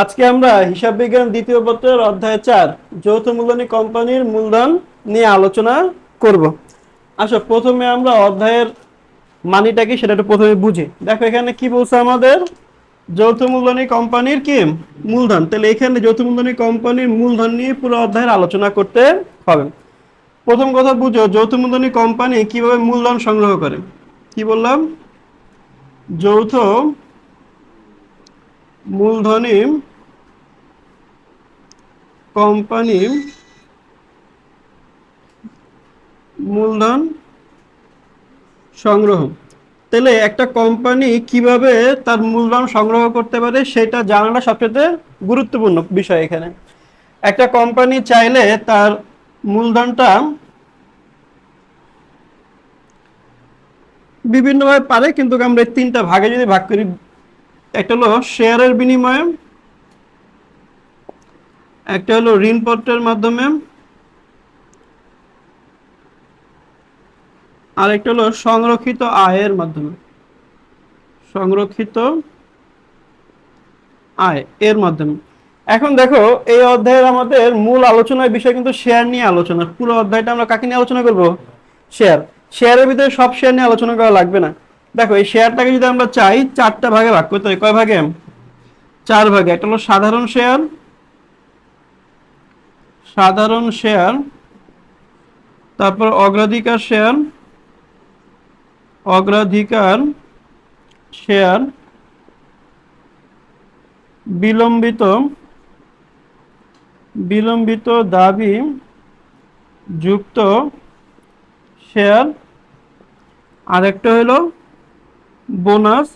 আজকে আমরা হিসাব বিজ্ঞান দ্বিতীয় পত্রের অধ্যায় চার, যৌথ মূলধনী কোম্পানির মূলধন নিয়ে আলোচনা করব। আসো, প্রথমে আমরা অধ্যায়ের মানিটা কি সেটা একটু প্রথমে বুঝি। দেখো, এখানে কি বলছে আমাদের? যৌথ মূলধনী কোম্পানির কি? মূলধন। তাহলে এখানে যৌথ মূলধনী কোম্পানির মূলধন নিয়ে পুরো অধ্যায়ের আলোচনা করতে হবে। প্রথম কথা বুঝো, যৌথ মূলধনী কোম্পানি কীভাবে মূলধন সংগ্রহ করে? কি বললাম? যৌথ মূলধনী কোম্পানি মূলধন সংগ্রহ। তাহলে একটা কোম্পানি কীভাবে তার মূলধন সংগ্রহ করতে পারে সেটা জানাটা সবচেয়ে গুরুত্বপূর্ণ বিষয় এখানে। একটা কোম্পানি চাইলে তার মূলধনটা বিভিন্নভাবে পারে, কিন্তু আমরা তিনটা ভাগে যদি ভাগ করি, একটা হলো শেয়ারের বিনিময়ে একটা হলো ঋণপত্রের মাধ্যমে। আর একটা হলো সংরক্ষিত আয়ের মাধ্যমে। সংরক্ষিত আয় এর মাধ্যমে। এখন দেখো, এই অধ্যায়ের আমাদের মূল আলোচনার বিষয় কিন্তু শেয়ার নিয়ে আলোচনা। পুরো অধ্যায়টা আমরা কাকে নিয়ে আলোচনা করব? শেয়ার শেয়ারের ভিতরে সব শেয়ার নিয়ে আলোচনা করা লাগবে না। দেখো, এই শেয়ারটাকে যদি আমরা চাই, চারটা ভাগে ভাগ করতে হয়। কয় ভাগে? চার ভাগে। একটা হলো সাধারণ শেয়ার সাধারণ শেয়ার, তারপর অগ্রাধিকার শেয়ার অগ্রাধিকার শেয়ার, বিলম্বিত বিলম্বিত দাবি যুক্ত শেয়ার। আরেকটা হলো বোনাস।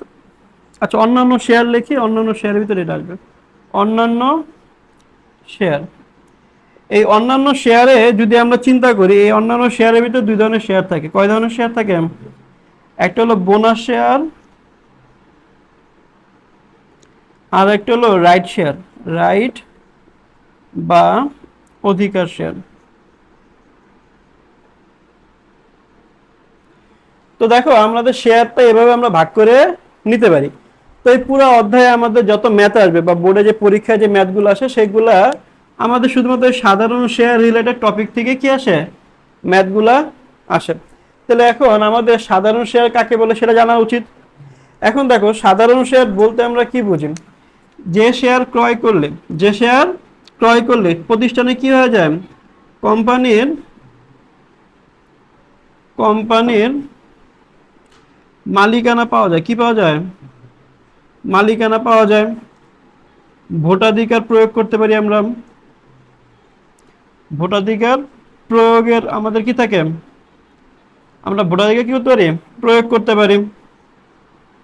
আচ্ছা অন্যান্য শেয়ার লিখি, অন্যান্য শেয়ারের ভিতরে এটা আসবে। অন্যান্য শেয়ার। এই অন্যান্য শেয়ারে যদি আমরা চিন্তা করি, এই অন্যান্য শেয়ারের ভিতরে দুই ধরনের শেয়ার থাকে। কয় ধরনের শেয়ার থাকে? একটা হলো বোনাস শেয়ার, আর একটা হলো রাইট শেয়ার। রাইট বা অধিকার শেয়ার। তো দেখো, আমাদের শেয়ারটা এভাবে আমরা ভাগ করে নিতে পারি। তো এই পুরো অধ্যায়ে আমাদের যত ম্যাথ আসবে বা বোর্ডে যে পরীক্ষায় যে ম্যাথগুলো আসে, সেগুলা আমাদের শুধুমাত্র সাধারণ শেয়ার রিলেটেড টপিক থেকে কি আসে? ম্যাথগুলা আসে। তাহলে এখন আমাদের সাধারণ শেয়ার কাকে বলে সেটা জানা উচিত। এখন দেখো, সাধারণ শেয়ার বলতে আমরা কি বুঝি? যে শেয়ার ক্রয় করলে, যে শেয়ার ক্রয় করলে প্রতিষ্ঠানে কি হয়ে যায়? কোম্পানির কোম্পানির মালিকানা পাওয়া যায়। কি পাওয়া যায়? মালিকানা পাওয়া যায়। ভোটাধিকার প্রয়োগ করতে পারি আমরা। ভোটাধিকার প্রয়োগের আমাদের কি থাকে? আমরা ভোটাধিকার কি করতে পারি? প্রয়োগ করতে পারি।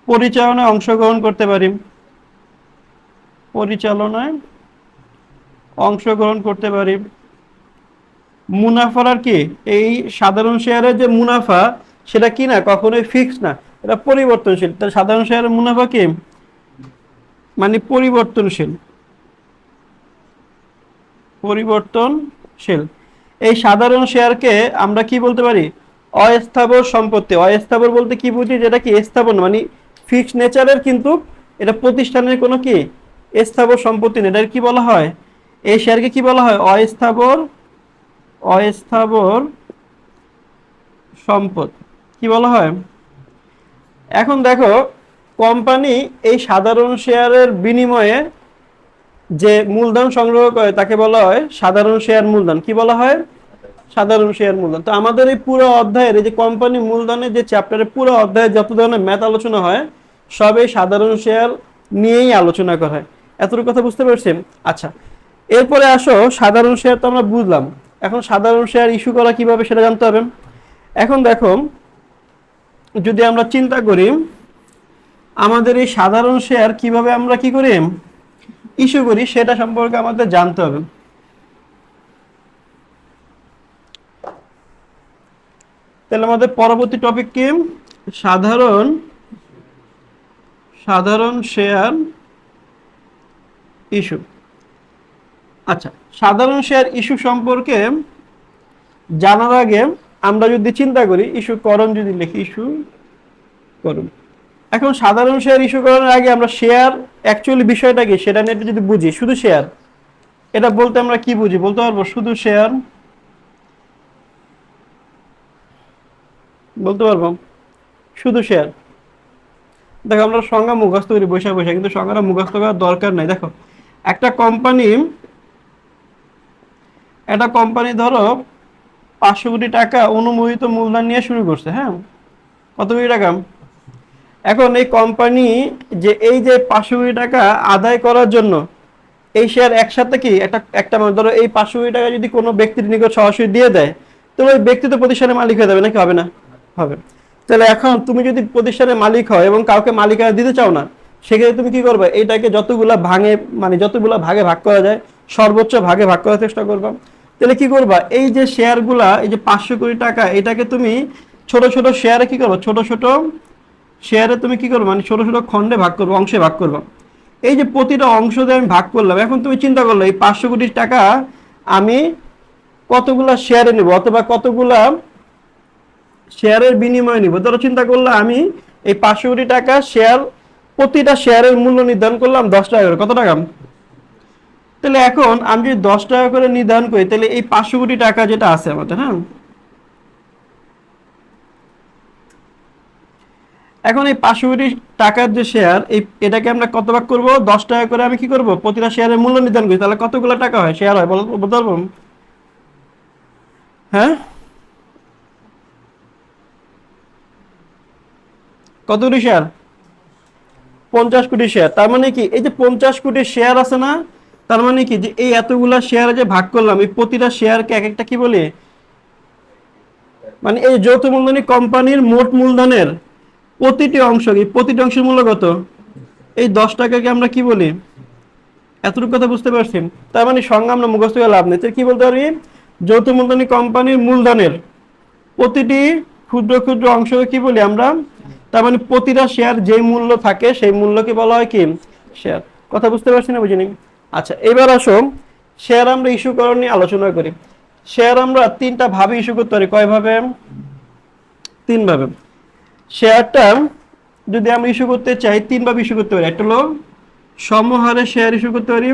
পরিচালনায় অংশগ্রহণ করতে পারি। পরিচালনায় অংশগ্রহণ করতে পারি। মুনাফার আর কি? এই সাধারণ শেয়ারের যে মুনাফা, সেটা কি না? কখনোই ফিক্স না। এটা পরিবর্তনশীল। তার সাধারণ শেয়ারের মুনাফা কি? মানে পরিবর্তনশীল। পরিবর্তনশীল এই সাধারণ শেয়ারকে আমরা কি বলতে পারি? অস্থাবর সম্পত্তি। অস্থাবর বলতে কি বুঝি? যেটা কি স্থাবর না, মানে ফিক্সড নেচারের কিন্তু এটা প্রতিষ্ঠানের কোনো কি? স্থাবর সম্পত্তি নেই এটা কি বলা হয়? এই শেয়ারকে কি বলা হয়? অস্থাবর অস্থাবর সম্পদ। কি বলা হয়? এখন দেখো কোম্পানি এই সাধারণ শেয়ারের বিনিময়ে যে মূলধন সংগ্রহ করে, তাকে বলা হয় সাধারণ শেয়ার মূলধন। কি বলা হয়? সাধারণ শেয়ার মূলধন। তো আমাদের এই পুরো অধ্যায়ের এই যে কোম্পানি মূলধনের যে চ্যাপ্টারের পুরো অধ্যায়ে যত ধরনের ম্যাথ আলোচনা হয়, সব এই সাধারণ শেয়ার নিয়েই আলোচনা করা হয়। এতটুকু কথা বুঝতে পারছেন? আচ্ছা এরপরে আসো, সাধারণ শেয়ার তো আমরা বুঝলাম। এখন সাধারণ শেয়ার ইস্যু করা কীভাবে সেটা জানতে হবে? এখন দেখো, যদি আমরা চিন্তা করি, আমাদের এই সাধারণ শেয়ার কীভাবে আমরা কি করি? ইস্যু করি, সেটা সম্পর্কে আমাদের জানতে হবে। তাহলে আমাদের পরবর্তী টপিক কি? সাধারণ সাধারণ শেয়ার ইস্যু আচ্ছা সাধারণ শেয়ার ইস্যু সম্পর্কে জানার আগে আমরা যদি চিন্তা করি ইস্যু করণ যদি লিখি ইস্যু করণ। এখন সাধারণ শেয়ার ইস্যু করার আগে আমরা শেয়ার অ্যাকচুয়ালি বিষয়টা কি? সেটা নিয়ে যদি বুঝি, শুধু শেয়ার এটা বলতে আমরা কি বুঝি? বলতে পারব শুধু শেয়ার বলতে পারব? শুধু শেয়ার দেখো, আমরা সংজ্ঞা মুখস্থ করি বৈশাখ বৈশাখ কিন্তু সংজ্ঞাটা মুখস্থ করার দরকার নাই। দেখো, একটা কোম্পানি একটা কোম্পানি ধরো, পাঁচশো কোটি টাকা অনুমোদিত মূলধন নিয়ে শুরু করছে হ্যাঁ? কত কোটি টাকা? এখন এই কোম্পানি যে এই যে পাঁচশো কোটি টাকা আদায় করার জন্য এই শেয়ার একসাথে কি একটা একটা মানে ধরো এই পাঁচশো কোটি টাকা যদি কোনো ব্যক্তির নিকট সরাসরি দিয়ে দেয়, তো ওই ব্যক্তি তো প্রতিষ্ঠানের মালিক হয়ে যাবে নাকি হবে না? হবে। তাহলে এখন তুমি যদি প্রতিষ্ঠানের মালিক হয় এবং কাউকে মালিকানা দিতে চাও না, সেক্ষেত্রে তুমি কি করবে? এইটাকে যতগুলা ভাঙে মানে যতগুলা ভাগে ভাগ করা যায়, সর্বোচ্চ ভাগে ভাগ করার চেষ্টা করবা। তাহলে কি করবা? এই যে শেয়ারগুলা এই যে পাঁচশো কোটি টাকা, এটাকে তুমি ছোট ছোট শেয়ারে কি করব? ছোট ছোট শেয়ারে তুমি কি করবে? মানে ছোট ছোট খণ্ডে ভাগ করব, অংশে ভাগ করব। এই যে প্রতিটা অংশ দিয়ে আমি ভাগ করলাম, এখন তুমি চিন্তা করল, এই পাঁচশো কোটি টাকা আমি কতগুলা শেয়ারে নিব অথবা কতগুলা শেয়ারের বিনিময়ে নিব? ধরো চিন্তা করলাম আমি এই পাঁচশো কোটি টাকা শেয়ার প্রতিটা শেয়ারের মূল্য নির্ধারণ করলাম দশ টাকা করে। কত টাকা? তাহলে এখন আমি যদি দশ টাকা করে নির্ধারণ করি, তাহলে এই পাঁচশো কোটি টাকা যেটা আছে আমাদের হ্যাঁ? এখন এই পাঁচশো কোটি টাকার যে শেয়ার এই এটাকে আমরা কত ভাগ করব? দশ টাকা করে আমি কি করব? প্রতিটা শেয়ারের মূল্য নির্ধারণ করি। তাহলে কতগুলো টাকা হয়? শেয়ার হয়, বল- বলতে হ্যাঁ? কত কোটি শেয়ার পঞ্চাশ কোটি শেয়ার তার মানে কি? এই যে পঞ্চাশ কোটি শেয়ার আছে না, তার মানে কি? যে এই এতগুলা শেয়ারে যে ভাগ করলাম, এই প্রতিটা শেয়ারকে এক একটা কি বলি? মানে এই যৌথ মূলধনী কোম্পানির মোট মূলধনের প্রতিটি অংশ কি? প্রতিটি অংশের মূল্য কত? এই দশ টাকাকে আমরা কি বলি? এতটুকু কথা বুঝতে পারছি তার মানে সংজ্ঞা আমরা মুখস্থ করে লাভ নেই। কি বলতে পারি? যৌথ মূলধনী কোম্পানির মূলধনের প্রতিটি ক্ষুদ্র ক্ষুদ্র অংশকে কি বলি আমরা? তার মানে প্রতিটা শেয়ার যে মূল্য থাকে, সেই মূল্যকে বলা হয় কি? শেয়ার কথা বুঝতে পারছি না বুঝিনি? আচ্ছা এবার আসো শেয়ার আমরা ইস্যু করার নিয়ে আলোচনা করি। শেয়ার আমরা তিনটা ভাবে ইস্যু করতে পারি। কয়ভাবে? তিন ভাবে শেয়ারটা যদি আমরা ইস্যু করতে চাই তিনভাবে ইস্যু করতে পারি। একটা হলো, সমহারে শেয়ার ইস্যু করতে পারি।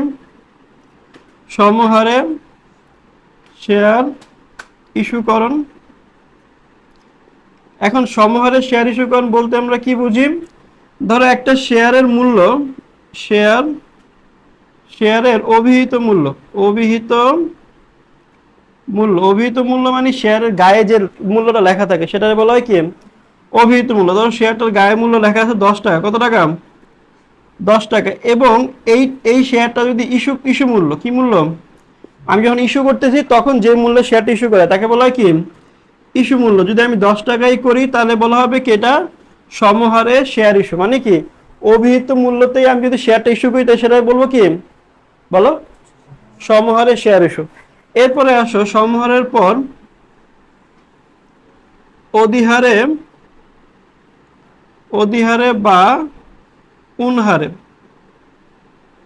সমহারে শেয়ার ইস্যুকরণ এখন সমহারে শেয়ার ইস্যুকরণ বলতে আমরা কি বুঝি? ধরো একটা শেয়ারের মূল্য শেয়ার শেয়ারের অভিহিত মূল্য। অভিহিত মূল্য। অভিহিত মূল্য মানে শেয়ারের গায়ে যে মূল্যটা লেখা থাকে সেটা বলা হয় কি? অভিহিত মূল্য। ধরো শেয়ারটার গায়ে মূল্য লেখা আছে দশ টাকা। কত টাকা? দশ টাকা। এবং এই এই শেয়ারটা যদি ইস্যু ইস্যু মূল্য, কি মূল্য? আমি যখন ইস্যু করতেছি, তখন যে মূল্যে শেয়ারটা ইস্যু করে, তাকে বলা হয় কি? ইস্যু মূল্য। যদি আমি দশ টাকাই করি, তাহলে বলা হবে কি এটা? সমহারে শেয়ার ইস্যু। মানে কি? অভিহিত মূল্যতেই আমি যদি শেয়ারটা ইস্যু করি তাই সেটা বলব কি? বলো? সমহারে শেয়ার ইস্যু। এরপরে আসো, সমহারের পর অধিহারে অধিহারে বা উনহারে।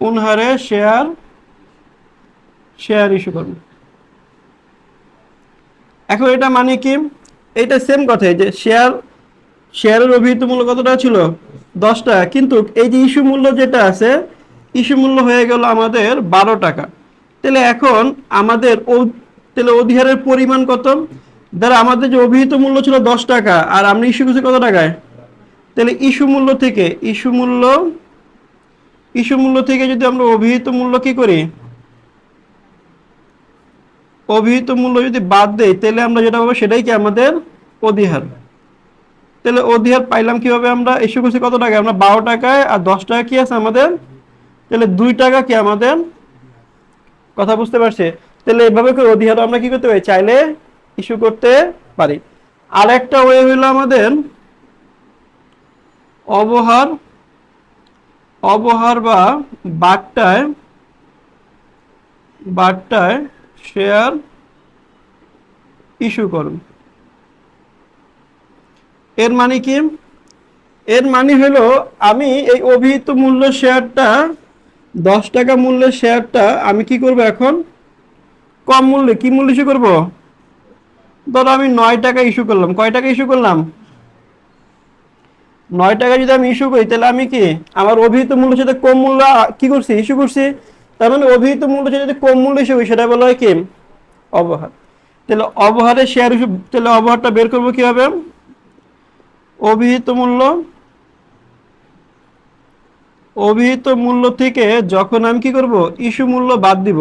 উনহারে শেয়ার শেয়ার ইস্যু করবে। এখন এটা মানে কি? এটা সেম কথাই যে শেয়ার, শেয়ারের অভিহিত মূল্য কতটা ছিল? দশ টাকা কিন্তু এই যে ইস্যু মূল্য যেটা আছে ইস্যু মূল্য হয়ে গেল আমাদের বারো টাকা। তাহলে এখন আমাদের তাহলে অধিহারের পরিমাণ কত? ধর আমাদের যে অভিহিত মূল্য ছিল দশ টাকা, আর আমরা ইস্যু করছি কত টাকায়? তাহলে ইস্যু মূল্য থেকে, ইস্যু মূল্য ইস্যু মূল্য থেকে যদি আমরা অভিহিত মূল্য কি করি? অভিহিত মূল্য যদি বাদ দেই, তাহলে আমরা যেটা পাবো সেটাই কি আমাদের অধিহার। তাহলে অধিহার পাইলাম কীভাবে আমরা? ইস্যু করছি কত টাকা আমরা বারো টাকায় আর দশ টাকা কি আছে আমাদের? তাহলে দুই টাকা কি আমাদের? কথা বুঝতে পারছে? তাহলে এভাবে করে অধিহার আমরা কি করতে পারি? চাইলে ইস্যু করতে পারি। আর একটা ওয়ে হইল আমাদের অবহার অবহার বা বাট্টায় বাট্টায় শেয়ার ইস্যু করুন। এর মানে কি? এর মানে হলো আমি এই অভিহিত মূল্য শেয়ারটা দশ টাকা মূল্যের শেয়ারটা আমি কি করব এখন? কম মূল্যে, কি মূল্য ইস্যু করব? ধরো আমি নয় টাকা ইস্যু করলাম। কয় টাকা ইস্যু করলাম? নয় টাকা যদি আমি ইস্যু করি, তাহলে আমি কি আমার অভিহিত মূল্য সাথে কম মূল্য কি করছি? ইস্যু করছি? তার মানে অভিহিত মূল্য যদি কম মূল্য ইস্যু করি, সেটা বলা হয় কি? অবহার। তাহলে অবহারের শেয়ার ইস্যু তাহলে অবহারটা বের করব কীভাবে? অভিহিত মূল্য অভিহিত মূল্য থেকে যখন আমি কি করব? ইস্যু মূল্য বাদ দিব।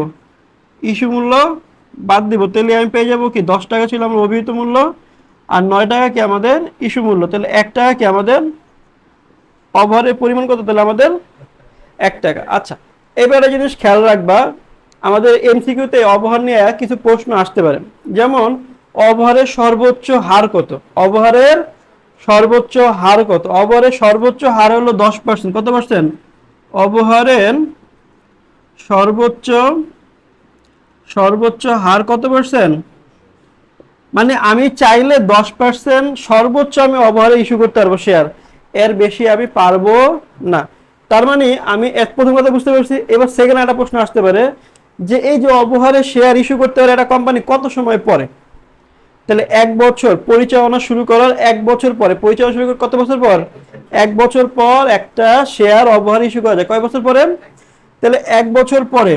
ইস্যু মূল্য বাদ দিব। তাহলে আমি পেয়ে যাব কি? দশ টাকা ছিল আমার অভিহিত মূল্য, আর নয় টাকা কি আমাদের ইস্যু মূল্য? তাহলে এক টাকা কি আমাদের ওভারের পরিমাণ কত তাহলে আমাদের? এক টাকা। আচ্ছা এবারে জিনিস খেয়াল রাখবা, আমাদের এমসিকিউতে অবহার নিয়ে কিছু প্রশ্ন আসতে পারে। যেমন অবহারের সর্বোচ্চ হার কত? অবহারের সর্বোচ্চ হার কত? অবহারের সর্বোচ্চ হার হলো দশ পার্সেন্ট। কত পার্সেন্ট? অবহারের সর্বোচ্চ সর্বোচ্চ হার কত পার্সেন্ট? মানে আমি চাইলে দশ পার্সেন্ট সর্বোচ্চ আমি অবহারে ইস্যু করতে পারব শেয়ার এর বেশি আমি পারব না। তার মানে আমি এক প্রথম কথা বুঝতে পারছি, এবার সেকেন্ড একটা প্রশ্ন আসতে পারে যে এই যে অবহারে শেয়ার ইস্যু করতে পারে একটা কোম্পানি কত সময় পরে তাহলে এক বছর পরিচালনা শুরু করার এক বছর পরে, পরিচালনা শুরু কত বছর পর? এক বছর পর একটা শেয়ার অবহার ইস্যু করা যায়। কয় বছর পরে? তাহলে এক বছর পরে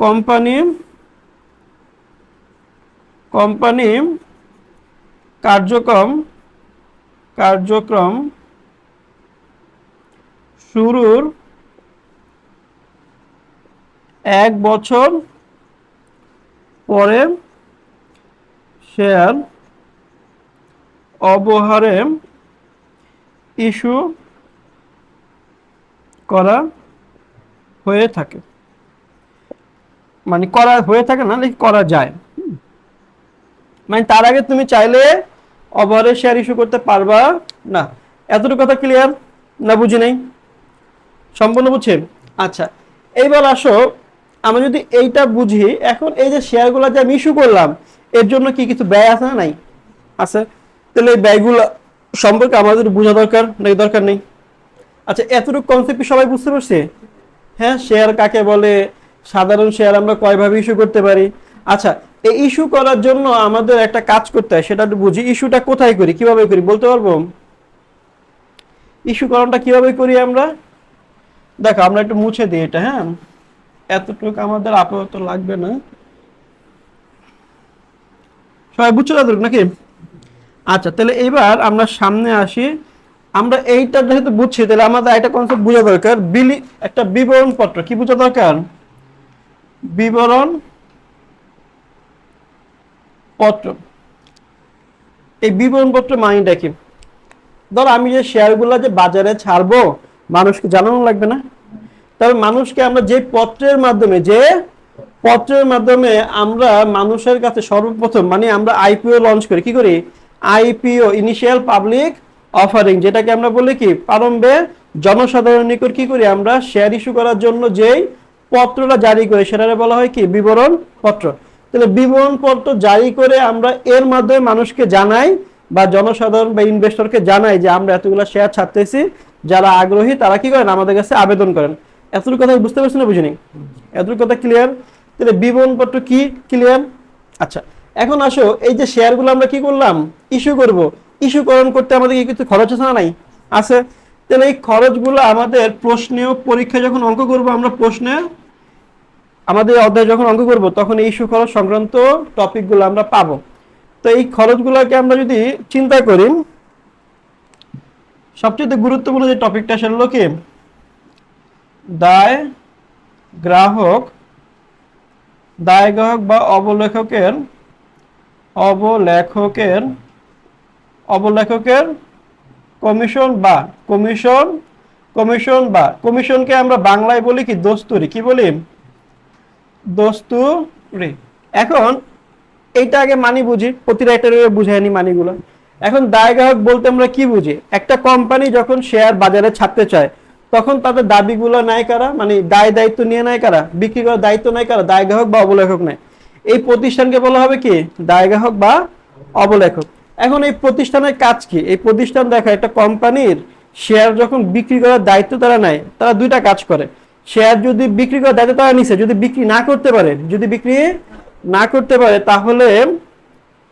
কোম্পানি কোম্পানি কার্যক্রম কার্যক্রম শুরুর এক বছর পরে শেয়ার অবহারে ইস্যু করা হয়ে থাকে মানে করা হয়ে থাকে না, নাকি করা যায়। মানে তার আগে তুমি চাইলে অবহারে শেয়ার ইস্যু করতে পারবা? না। এতটুকু কথা ক্লিয়ার না, বুঝি নেই? সম্পূর্ণ বুঝছেন আচ্ছা এইবার আসো, আমি যদি এইটা বুঝি, এখন এই যে শেয়ারগুলো যে আমি ইস্যু করলাম, এর জন্য কি কিছু ব্যয় আছে না নাই? আছে? তাহলে এই ব্যয়গুলো সম্পর্কে আমাদের বোঝা দরকার নাকি দরকার নেই? আচ্ছা এতটুকু কনসেপ্ট সবাই বুঝতে পারছে? হ্যাঁ শেয়ার কাকে বলে? সাধারণ শেয়ার আমরা কয়ভাবে ইস্যু করতে পারি? আচ্ছা এই ইস্যু করার জন্য আমাদের একটা কাজ করতে হয়, সেটা একটু বুঝি ইস্যুটা কোথায় করি, কীভাবে করি, বলতে পারব? ইস্যুকরণটা কীভাবে করি আমরা? দেখো, আমরা একটু মুছে দিই এটা হ্যাঁ? এতটুকু আমাদের আপাতত লাগবে না। সবাই বুঝছ তাদের নাকি? আচ্ছা তাহলে এবার আমরা সামনে আসি। আমরা এইটা যেহেতু বুঝছি, তাহলে আমাদের একটা কনসেপ্ট বোঝা দরকার। বিলি একটা বিবরণ পত্র কি বোঝা দরকার? বিবরণ পত্র। এই বিবরণ পত্র মানিটা কি ধর আমি যে শেয়ারগুলো যে বাজারে ছাড়বো, মানুষকে জানানো লাগবে না? তবে মানুষকে আমরা যে পত্রের মাধ্যমে, যে পত্রের মাধ্যমে আমরা মানুষের কাছে সর্বপ্রথম মানে আমরা আইপিও লঞ্চ করি, কি করি? আইপিও ইনিশিয়াল পাবলিক অফারিং যেটাকে আমরা বলি কি? প্রারম্ভে জনসাধারণের নিকট কি করি? আমরা শেয়ার ইস্যু করার জন্য যেই পত্রটা জারি করি সেটাকে বলা হয় কি? বিবরণ পত্র। তাহলে বিবরণ পত্র জারি করে আমরা এর মাধ্যমে মানুষকে জানাই বা জনসাধারণ বা ইনভেস্টরকে জানাই যে আমরা এতগুলো শেয়ার ছাড়তেছি, যারা আগ্রহী তারা কি করেন? আমাদের কাছে আবেদন করেন। এতটুকু কথা বুঝতে পারছেন না বুঝিনি? এতটুকু কথা ক্লিয়ার তাহলে বিবরণ পত্র কি ক্লিয়ার আচ্ছা এখন আসো, এই যে শেয়ারগুলো আমরা কি করলাম? ইস্যু করব। ইস্যুকরণ করতে আমাদের কি কিছু খরচ আছে না নাই? আছে। তাহলে এই খরচগুলো আমাদের প্রশ্নেও পরীক্ষা যখন অঙ্ক করব আমরা প্রশ্নে আমাদের অধ্যায় যখন অঙ্ক করব, তখন এই খরচ সংক্রান্ত টপিকগুলো আমরা পাবো। তো এই খরচগুলোকে আমরা যদি চিন্তা করি, সবচেয়ে গুরুত্বপূর্ণ যে টপিকটা সেটা হলো কি? দায় গ্রাহক দায় গ্রাহক বা অবলেখকের অবলেখকের অবলেখকের কমিশন বা কমিশন কমিশন বা কমিশনকে আমরা বাংলায় বলি কি, দস্তুরি। কি বলি? দস্তুরি এখন এইটা আগে মানি বুঝি, প্রতিটা একটা বুঝায় নি মানিগুলো। এখন দায় গ্রাহক বলতে আমরা কি বুঝি? একটা কোম্পানি যখন শেয়ার বাজারে ছাড়তে চায়, তখন তাদের দাবিগুলো নেয় কারা? মানে দায় দায়িত্ব নিয়ে নেয় কারা? বিক্রি করার দায়িত্ব নেয় কারা? দায় গ্রাহক বা অবলেখক নেয়। এই প্রতিষ্ঠানকে বলা হবে কি? দায় গ্রাহক বা অবলেখক। এখন এই প্রতিষ্ঠানের কাজ কি? এই প্রতিষ্ঠান দেখা, একটা কোম্পানির শেয়ার যখন বিক্রি করার দায়িত্ব তারা নেয়, তারা দুইটা কাজ করে। শেয়ার যদি বিক্রি করার দায়িত্ব তারা নিছে। যদি বিক্রি না করতে পারে, যদি বিক্রি না করতে পারে, তাহলে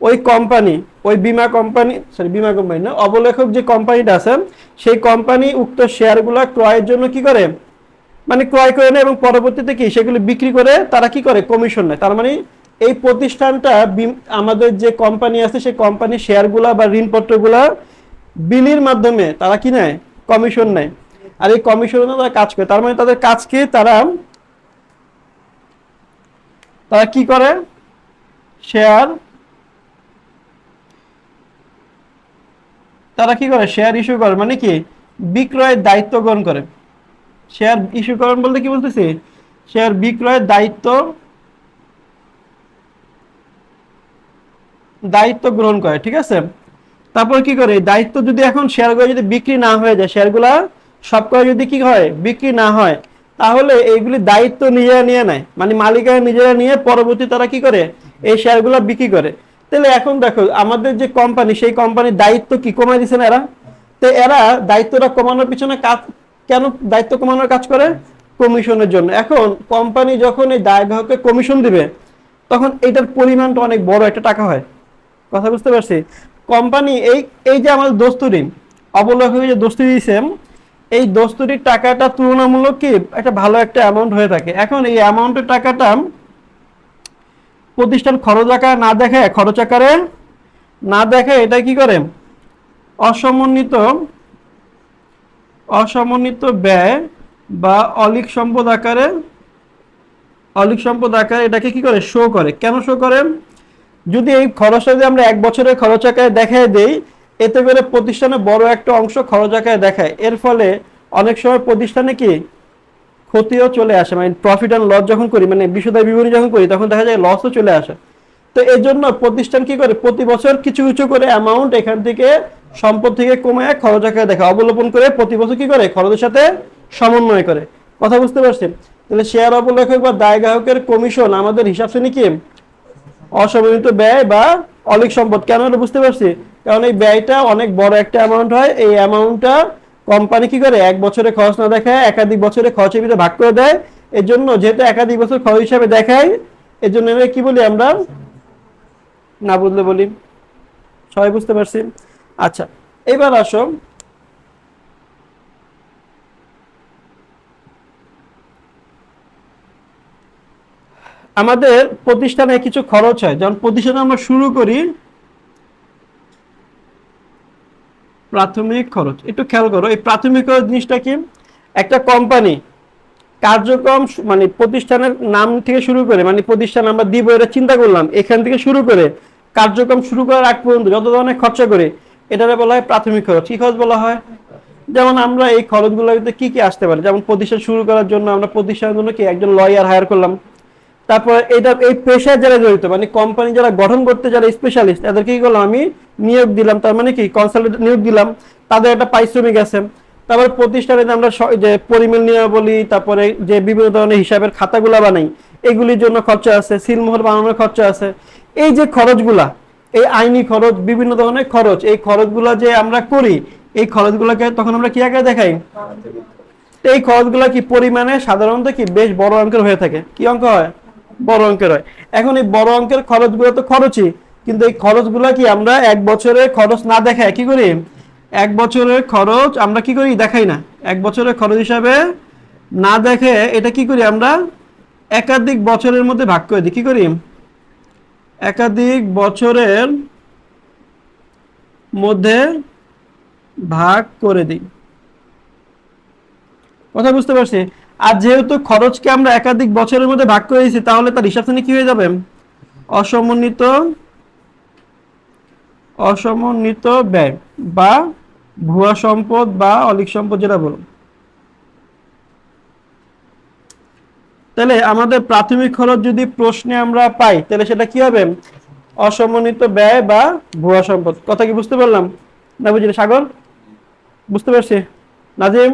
ওই কোম্পানি ওই বিমা কোম্পানি সরি বিমা কোম্পানি না, অবলেখক যে কোম্পানিটা আছে, সেই কোম্পানি উক্ত শেয়ারগুলো ক্রয়ের জন্য কি করে? মানে ক্রয় করে নেয় এবং পরবর্তীতে কি, সেগুলো বিক্রি করে তারা কি করে? কমিশন নেয়। তার মানে এই প্রতিষ্ঠানটা আমাদের যে কোম্পানি আছে, সেই কোম্পানির শেয়ারগুলা বা ঋণপত্রগুলা বিলির মাধ্যমে তারা কি নেয়? কমিশন নেয়। আর এই কমিশনে তারা কাজ করে। তার মানে তাদের কাজকে তারা তারা কি করে? শেয়ার, তারা কি করে? শেয়ার ইস্যু করে। মানে কি? বিক্রয়ের দায়িত্ব গ্রহণ করে। শেয়ার ইস্যু করেন বলতে কি বলতেছি? শেয়ার বিক্রয়ের দায়িত্ব দায়িত্ব গ্রহণ করে, ঠিক আছে? তারপর কি করে? দায়িত্ব যদি এখন শেয়ারগুলো যদি বিক্রি না হয়ে যায়, শেয়ারগুলা সব করে যদি কি হয়, বিক্রি না হয়, তাহলে এইগুলি দায়িত্ব নিজেরা নিয়ে নেয়। মানে মালিকানা নিজেরা নিয়ে পরবর্তী তারা কি করে? এই শেয়ারগুলো বিক্রি করে। তাহলে এখন দেখো, আমাদের যে কোম্পানি সেই কোম্পানির দায়িত্ব কি কমাই দিচ্ছে না এরা? তো এরা দায়িত্বটা কমানোর পিছনে কাজ, কেন দায়িত্ব কমানোর কাজ করে? কমিশনের জন্য। এখন কোম্পানি যখন এই দায়গ্রাহককে কমিশন দিবে, তখন এটার পরিমাণটা অনেক বড় একটা টাকা হয়। কথা বুঝতে পারছি? কোম্পানি এই এই যে আমাদের দোস্তুরি অবলম্বনে যে দোস্তুরি দিয়েছে এই দোস্তুরির টাকাটা তুলনামূলক কি? একটা ভালো একটা অ্যামাউন্ট হয়ে থাকে। এখন এই অ্যামাউন্টের টাকাটা প্রতিষ্ঠান খরচ আকারে না দেখে, খরচ আকারে না দেখে এটা কি করে? অসমন্বিত অসমন্বিত ব্যয় বা অলিক সম্পদ আকারে, অলিক সম্পদ আকারে এটাকে কি করে? শো করে। কেন শো করে? যদি এই খরচটা যদি আমরা এক বছরের খরচ আকারে দেখায় দেই এতে করে প্রতিষ্ঠানে বড় একটা অংশ খরচ আকারে দেখায়। এর ফলে অনেক সময় প্রতিষ্ঠানে কি ক্ষতিও চলে আসে মানে প্রফিট অ্যান্ড লস যখন করি মানে বিশদায় বিবরণী যখন করি, তখন দেখা যায় লসও চলে আসে। তো এই জন্য প্রতিষ্ঠান কি করে? প্রতি বছর কিছু কিছু করে অ্যামাউন্ট এখান থেকে সম্পদ থেকে কমে খরচ আকারে দেখা অবলোপন করে প্রতি বছর কি করে? খরচের সাথে সমন্বয় করে। কথা বুঝতে পারছেন? তাহলে শেয়ার অবলেখক বা দায় গ্রাহকের কমিশন আমাদের হিসাব শ্রেণি কি? অসমন্বিত ব্যয় বা অলিক সম্পদ। কেন হলো বুঝতে পারছি? কারণ এই ব্যয়টা অনেক বড় একটা অ্যামাউন্ট হয়। এই অ্যামাউন্টটা কোম্পানি কি করে? এক বছরে খরচ না দেখায়, একাধিক বছরে খরচের ভিতরে ভাগ করে দেয়। এর জন্য যেহেতু একাধিক বছর খরচ হিসাবে দেখায় এর জন্য কি বলি আমরা? না বুঝলে বলি। সবাই বুঝতে পারছি? আচ্ছা এবার আসো। আমাদের প্রতিষ্ঠানে কিছু খরচ হয়। যেমন প্রতিষ্ঠানে আমরা শুরু করি প্রাথমিক খরচ। একটু খেয়াল করো, এই প্রাথমিক খরচ জিনিসটা কি? একটা কোম্পানি কার্যক্রম মানে প্রতিষ্ঠানের নাম থেকে শুরু করে মানে প্রতিষ্ঠান আমরা দিব এটা চিন্তা করলাম, এখান থেকে শুরু করে কার্যক্রম শুরু করার আগ পর্যন্ত যত ধরনের খরচা করে, এটারে বলা হয় প্রাথমিক খরচ। কি খরচ বলা হয়? যেমন আমরা এই খরচগুলোর ভিতরে কি কি আসতে পারে? যেমন প্রতিষ্ঠান শুরু করার জন্য আমরা প্রতিষ্ঠানের জন্য কি একজন লয়ার হায়ার করলাম? তারপর এটা এই পেশায় যারা জড়িত মানে কোম্পানি যারা গঠন করতে যারা স্পেশালিস্ট তাদেরকে কি করলাম আমি? নিয়োগ দিলাম, তার মানে কি? কনসালটেন্ট নিয়োগ দিলাম। তাদের একটা পারিশ্রমিক আছে। তারপর প্রতিষ্ঠানে আমরা যে পরিমেল নিয়মাবলী তারপরে যে বিভিন্ন ধরনের হিসাবের খাতাগুলা বানাই, এগুলির জন্য খরচা আছে, সিলমোহর বানানোর খরচা আছে। এই যে খরচগুলা, এই আইনি খরচ, বিভিন্ন ধরনের খরচ, এই খরচগুলা যে আমরা করি, এই খরচগুলোকে তখন আমরা কি আকারে দেখাই? এই খরচগুলো কি পরিমাণে সাধারণত কি বেশ বড় অঙ্কের হয়ে থাকে? কি অঙ্ক হয়? বড় অঙ্কের হয়। এখন এই বড় অঙ্কের খরচগুলো তো খরচই, কিন্তু এই খরচগুলো কি আমরা এক বছরের খরচ না দেখায় কি করি? এক বছরের খরচ আমরা কি করি? দেখাই না। এক বছরের খরচ হিসাবে না দেখে এটা কি করি আমরা? একাধিক বছরের মধ্যে ভাগ করে দিই। কি করি? একাধিক বছরের মধ্যে ভাগ করে দিই। কথা বুঝতে পারছি? আর যেহেতু খরচকে আমরা একাধিক বছরের মধ্যে ভাগ করে দিয়েছি, তাহলে তার হিসাব শ্রেণি কি হয়ে যাবে? অসমন্বিত অসমন্বিত ব্যয় বা ভুয়া সম্পদ বা অলিক সম্পদ যেটা বলুন। তাহলে আমাদের প্রাথমিক খরচ যদি প্রশ্নে আমরা পাই, তাহলে সেটা কি হবে? অসমন্বিত ব্যয় বা ভুয়া সম্পদ। কথা কি বুঝতে পারলাম? না বুঝলি সাগর? বুঝতে পারছি। নাজিম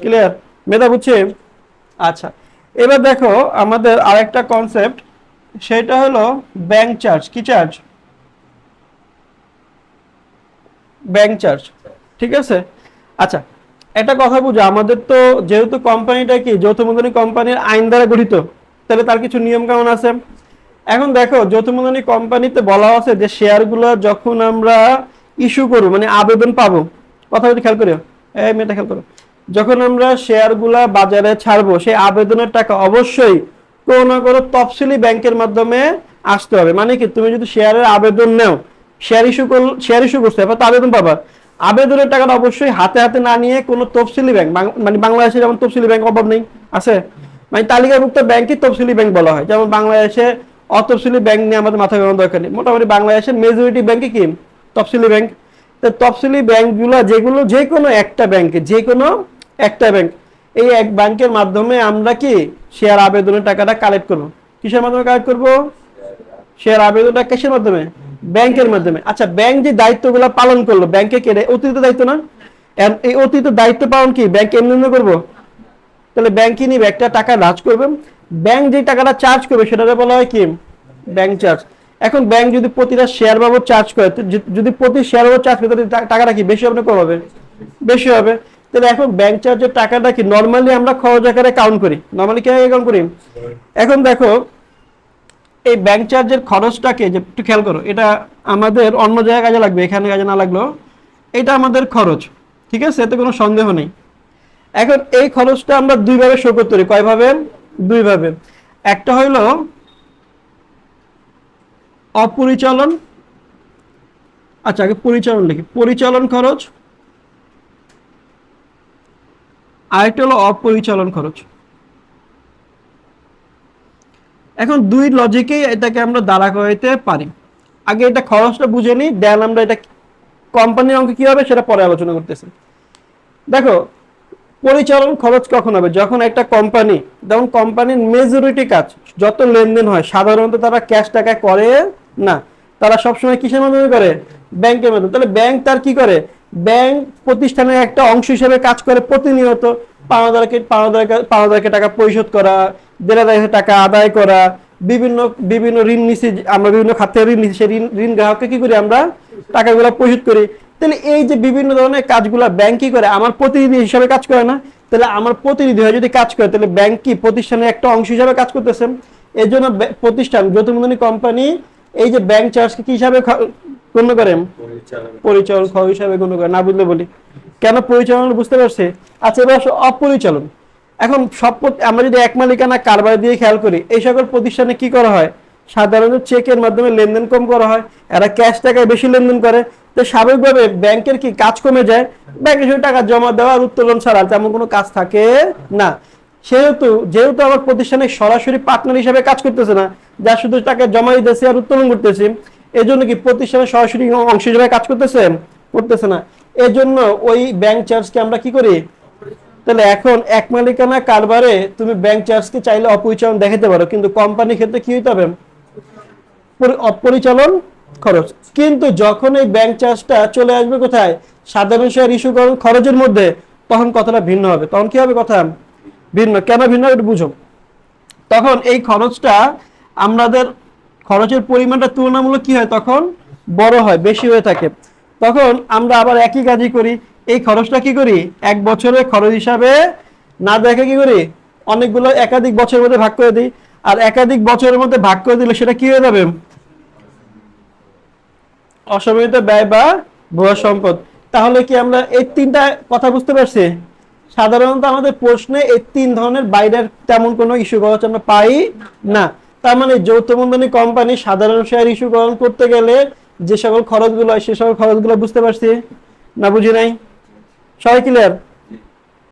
ক্লিয়ার মেধা বুঝছে? আচ্ছা এবার দেখো আমাদের আরেকটা কনসেপ্ট সেটা হলো ব্যাংক চার্জ কি চার্জ ব্যাংক চার্জ ঠিক আছে? আচ্ছা একটা কথা বুঝো, আমাদের তো যেহেতু কোম্পানিটা কি, যৌথ মূলধনী কোম্পানির আইন দ্বারা গঠিত, তাহলে তার কিছু নিয়ম কানুন আছে। এখন দেখো যৌথমূলধনী কোম্পানিতে বলা আছে যে শেয়ারগুলো যখন আমরা ইস্যু করব মানে আবেদন পাবো, কথা যদি খেয়াল করিও, এই মেয়েটা খেয়াল করো যখন আমরা শেয়ারগুলা বাজারে ছাড়বো, সেই আবেদনের টাকা অবশ্যই কোনো না কোনো তফসিলি ব্যাংকের মাধ্যমে আসতে হবে। মানে কি, তুমি যদি শেয়ারের আবেদন নেও, শেয়ার ইস্যু করল, শেয়ার ইস্যু করতে হবে তো আবেদন পাবা। আবেদনের টাকাটা অবশ্যই হাতে হাতে না নিয়ে কোনো তফসিলি ব্যাংক মানে বাংলাদেশে যেমন তফসিলি ব্যাংক অভাব নেই, আছে? মানে তালিকাভুক্ত ব্যাংকই তফসিলি ব্যাংক বলা হয়। যেমন বাংলাদেশে অতফসিলি ব্যাংক নিয়ে আমাদের মাথা ঘামানোর দরকার নেই। মোটামুটি বাংলাদেশের মেজরিটি ব্যাংকে কি? তফসিলি ব্যাংক। তফসিলি ব্যাংকগুলো যেগুলো যে কোনো একটা ব্যাংকে যে কোনো একটা ব্যাংক, এই এক ব্যাংকের মাধ্যমে আমরা কি শেয়ার আবেদনের টাকাটা কালেক্ট করব? কিসের মাধ্যমে কালেক্ট করব? শেয়ার আবেদনটা কিসের মাধ্যমে? ব্যাংকের মাধ্যমে। আচ্ছা ব্যাংক যে দায়িত্বগুলো পালন করল, ব্যাংকে কে রে? অতিরিক্ত দায়িত্ব না? এই অতিরিক্ত দায়িত্ব পালন কি? ব্যাংক এমনি এমনি করব? তাহলে ব্যাংক কি নিবে, একটা টাকা রাজ করবে। ব্যাংক যে টাকাটা চার্জ করবে, সেটাকে বলা হয় কি? ব্যাংক চার্জ এখন ব্যাংক যদি প্রতিটা শেয়ার বাবদ চার্জ করে যদি- প্রতি শেয়ার বাবদ চার্জ করে, তাহলে টা- টাকাটা কি? বেশি হবে না কম হবে? বেশি হবে। তাহলে এখন ব্যাংক চার্জের টাকাটা কি? নর্মালি আমরা খরচ আকারে কাউন্ট করি। নর্মালি কি কাউন্ট করি? এখন দেখো, এই ব্যাংক চার্জের খরচটাকে যে, একটু খেয়াল করো, এটা আমাদের অন্য জায়গায় কাজে লাগবে, এখানে কাজে না লাগল এটা আমাদের খরচ, ঠিক আছে? এতে কোনো সন্দেহ নেই। এখন এই খরচটা আমরা দুইভাবে শো করতে পারি। কয়ভাবে দুইভাবে। একটা হইল অপরিচালন? আচ্ছা আগে পরিচালন লিখি। পরিচালন খরচ? আরেকটা হলো অপরিচালন খরচ। এখন দুই লজিকেই এটাকে আমরা দাঁড়া করাইতে পারি। আগে এটা খরচটা বুঝে নিই, দেন আমরা এটা কোম্পানির অঙ্ক কি হবে সেটা পরে আলোচনা করতেছি। দেখো, পরিচালন খরচ কখন হবে? যখন একটা কোম্পানি যেমন কোম্পানির মেজরিটি কাজ, যত লেনদেন হয়, সাধারণত তারা ক্যাশ টাকা করে না, তারা সবসময় কিসের মাধ্যমে করে? ব্যাংকের মাধ্যমে। তাহলে ব্যাংক তার কি করে? ব্যাংক প্রতিষ্ঠানের একটা অংশ হিসেবে কাজ করে প্রতিনিয়ত। পাওনাদারকে পাওনাদারকে পাওনাদারকে টাকা পরিশোধ করা দেনাদারকে টাকা আদায় করা, বিভিন্ন বিভিন্ন ঋণ নিছি, আমরা বিভিন্ন খাত ঋণ নিছি, সেই ঋণ ঋণ গ্রাহককে কি করি আমরা? টাকাগুলো পরিশোধ করি। তাহলে এই যে বিভিন্ন ধরনের কাজগুলো ব্যাংক কি করে? আমার প্রতিনিধি হিসাবে কাজ করে না। তাহলে আমার প্রতিনিধি হয়ে যদি কাজ করে, তাহলে ব্যাংক কি প্রতিষ্ঠানের একটা অংশ হিসাবে কাজ করতেছে? এর জন্য প্রতিষ্ঠান যৌথমূলধনী কোম্পানি এই যে ব্যাংক চার্জকে কি হিসাবে গণ্য করে পরিচালন খরচ হিসাবে গণ্য করে না বুঝলে বলি। কেন পরিচালন বুঝতে পারছি? আচ্ছা এবার অপরিচালন। এখন সব আমরা যদি এক মালিকানা কারবার দিয়ে খেয়াল করি এই সকল প্রতিষ্ঠানে কি করা হয়? সাধারণত চেকের মাধ্যমে লেনদেন কম করা হয় এরা ক্যাশ টাকায় বেশি লেনদেন করে। তো স্বাভাবিকভাবে ব্যাংকের কি কাজ কমে যায়? ব্যাংকে শুধু টাকা জমা দেওয়া আর উত্তোলন ছাড়া তেমন কোনো কাজ থাকে না। সেহেতু, যেহেতু আমার প্রতিষ্ঠানে সরাসরি পার্টনার হিসেবে কাজ করতেছে না, যা শুধু টাকা জমা দিতেছে আর উত্তোলন করতেছি এই জন্য কি প্রতিষ্ঠানে সরাসরি অংশ হিসেবে কাজ করতেছে? করতেছে না। এই জন্য ওই ব্যাংক চার্জকে আমরা কি করি? তাহলে এখন এক মালিকানা কারবারে তুমি ব্যাংক চার্জকে চাইলে অপরিচালন দেখাতে পারো, কিন্তু কোম্পানির ক্ষেত্রে কি হইতে হবে? অপরিচালন খরচ। কিন্তু যখন এই ব্যাংক চার্জটা চলে আসবে কোথায়? সাধারণ শেয়ার ইস্যুকরণ খরচের মধ্যে, তখন কথাটা ভিন্ন হবে। তখন কি হবে কথা? ভিন্ন কেন ভিন্ন একটু বুঝো। তখন এই খরচটা আমাদের খরচের পরিমাণটা তুলনামূলক কি হয়? তখন বড় হয়, বেশি হয়ে থাকে। তখন আমরা আবার একই কাজই করি। এই খরচটা কি করি? এক বছরের খরচ হিসাবে না দেখে কি করি? অনেকগুলো একাধিক বছরের মধ্যে ভাগ করে দিই। আর একাধিক বছরের মধ্যে ভাগ করে দিলে সেটা কি হয়ে যাবে? অসমীত ব্যয় বা ভুয়া সম্পদ। তাহলে কি আমরা এই তিনটা কথা বুঝতে পারছি? সাধারণত আমাদের প্রশ্নে এই তিন ধরনের বাইরের তেমন কোনো ইস্যু খরচ আমরা পাই না। তার মানে যৌথ মূলধনী কোম্পানি সাধারণ শেয়ার ইস্যু গ্রহণ করতে গেলে যে সকল খরচগুলো হয়, সে সকল খরচগুলো বুঝতে পারছি? না বুঝি নাই? সবাই ক্লিয়ার